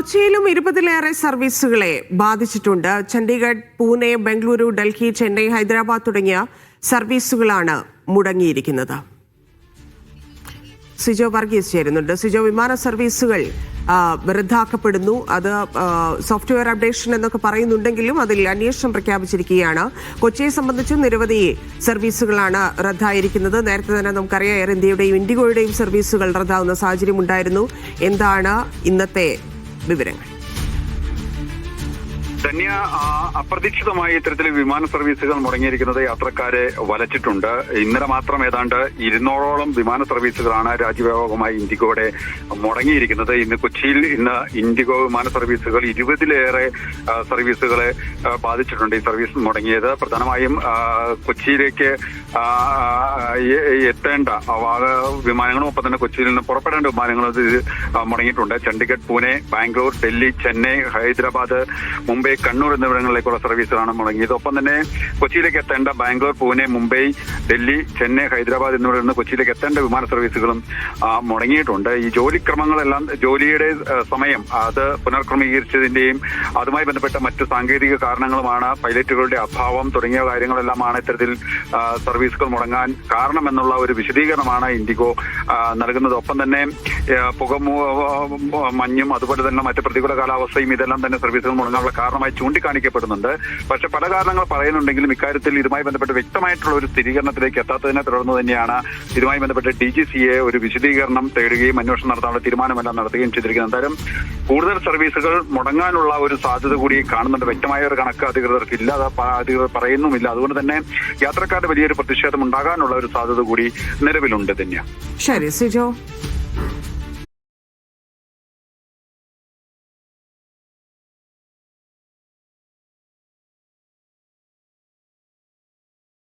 കൊച്ചിയിലും ഇരുപതിലേറെ സർവീസുകളെ ബാധിച്ചിട്ടുണ്ട്. ചണ്ഡീഗഡ് പൂനെ ബംഗളൂരു ഡൽഹി ചെന്നൈ ഹൈദരാബാദ് തുടങ്ങിയ സർവീസുകളാണ് മുടങ്ങിയിരിക്കുന്നത്. സിജോ വർഗീസ് ചേരുന്നുണ്ട്. സിജോ വിമാന സർവീസുകൾ റദ്ദാക്കപ്പെടുന്നു. അത് സോഫ്റ്റ്വെയർ അപ്ഡേഷൻ എന്നൊക്കെ പറയുന്നുണ്ടെങ്കിലും അതിൽ അന്വേഷണം പ്രഖ്യാപിച്ചിരിക്കുകയാണ്. കൊച്ചിയെ സംബന്ധിച്ചും നിരവധി സർവീസുകളാണ് റദ്ദായിരിക്കുന്നത്. നേരത്തെ തന്നെ നമുക്കറിയാം എയർ ഇന്ത്യയുടെയും ഇൻഡിഗോയുടെയും സർവീസുകൾ റദ്ദാവുന്ന സാഹചര്യം ഉണ്ടായിരുന്നു. എന്താണ് ഇന്നത്തെ beberengar. ധന്യ അപ്രതീക്ഷിതമായി ഇത്തരത്തിൽ വിമാന സർവീസുകൾ മുടങ്ങിയിരിക്കുന്നത് യാത്രക്കാരെ വലച്ചിട്ടുണ്ട്. ഇന്നലെ മാത്രം ഏതാണ്ട് ഇരുന്നൂറോളം വിമാന സർവീസുകളാണ് രാജ്യവ്യാപകമായി ഇൻഡിഗോയുടെ മുടങ്ങിയിരിക്കുന്നത്. ഇന്ന് കൊച്ചിയിൽ ഇന്ന് ഇൻഡിഗോ വിമാന സർവീസുകൾ ഇരുപതിലേറെ സർവീസുകളെ ബാധിച്ചിട്ടുണ്ട് ഈ സർവീസ് മുടങ്ങിയത്. പ്രധാനമായും കൊച്ചിയിലേക്ക് എത്തേണ്ട വിമാനങ്ങളും ഒപ്പം തന്നെ കൊച്ചിയിൽ നിന്ന് പുറപ്പെടേണ്ട വിമാനങ്ങളും മുടങ്ങിയിട്ടുണ്ട്. ചണ്ഡീഗഡ് പൂനെ ബാംഗ്ലൂർ ഡൽഹി ചെന്നൈ ഹൈദരാബാദ് മുംബൈ കണ്ണൂർ എന്നിവിടങ്ങളിലേക്കുള്ള സർവീസുകളാണ് മുടങ്ങിയത്. ഒപ്പം തന്നെ കൊച്ചിയിലേക്ക് എത്തേണ്ട ബാംഗ്ലൂർ പൂനെ മുംബൈ ഡൽഹി ചെന്നൈ ഹൈദരാബാദ് എന്നിവിടങ്ങളിൽ നിന്ന് കൊച്ചിയിലേക്ക് എത്തേണ്ട വിമാന സർവീസുകളും മുടങ്ങിയിട്ടുണ്ട്. ഈ ജോലിക്രമങ്ങളെല്ലാം ജോലിയുടെ സമയം അത് പുനർക്രമീകരിച്ചതിന്റെയും അതുമായി ബന്ധപ്പെട്ട മറ്റ് സാങ്കേതിക കാരണങ്ങളുമാണ് പൈലറ്റുകളുടെ അഭാവം തുടങ്ങിയ കാര്യങ്ങളെല്ലാമാണ് ഇത്തരത്തിൽ സർവീസുകൾ മുടങ്ങാൻ കാരണമെന്നുള്ള ഒരു വിശദീകരണമാണ് ഇൻഡിഗോ നൽകുന്നത്. ഒപ്പം തന്നെ പുക മഞ്ഞും അതുപോലെ തന്നെ മറ്റ് പ്രതികൂല കാലാവസ്ഥയും ഇതെല്ലാം തന്നെ സർവീസുകൾ മുടങ്ങാനുള്ള കാരണമായി ചൂണ്ടിക്കാണിക്കപ്പെടുന്നുണ്ട്. പക്ഷെ പല കാരണങ്ങൾ പറയുന്നുണ്ടെങ്കിലും ഇക്കാര്യത്തിൽ ഇതുമായി ബന്ധപ്പെട്ട് വ്യക്തമായിട്ടുള്ള ഒരു സ്ഥിരീകരണത്തിലേക്ക് എത്താത്തതിനെ തുടർന്ന് തന്നെയാണ് ഇതുമായി ബന്ധപ്പെട്ട് ഡി ജി സിയെ ഒരു വിശദീകരണം തേടുകയും അന്വേഷണം നടത്താനുള്ള തീരുമാനമെല്ലാം നടത്തുകയും ചെയ്തിരിക്കുന്നത്. എന്തായാലും കൂടുതൽ സർവീസുകൾ മുടങ്ങാനുള്ള ഒരു സാധ്യത കൂടി കാണുന്നുണ്ട്. വ്യക്തമായ ഒരു കണക്ക് അധികൃതർക്ക് ഇല്ല. അത് അധികൃതർ പറയുന്നുമില്ല. അതുകൊണ്ട് തന്നെ യാത്രക്കാരുടെ വലിയൊരു പ്രതിഷേധം ഉണ്ടാകാനുള്ള ഒരു സാധ്യത കൂടി നിലവിലുണ്ട് തന്നെയാണ് ശരി സിജോ.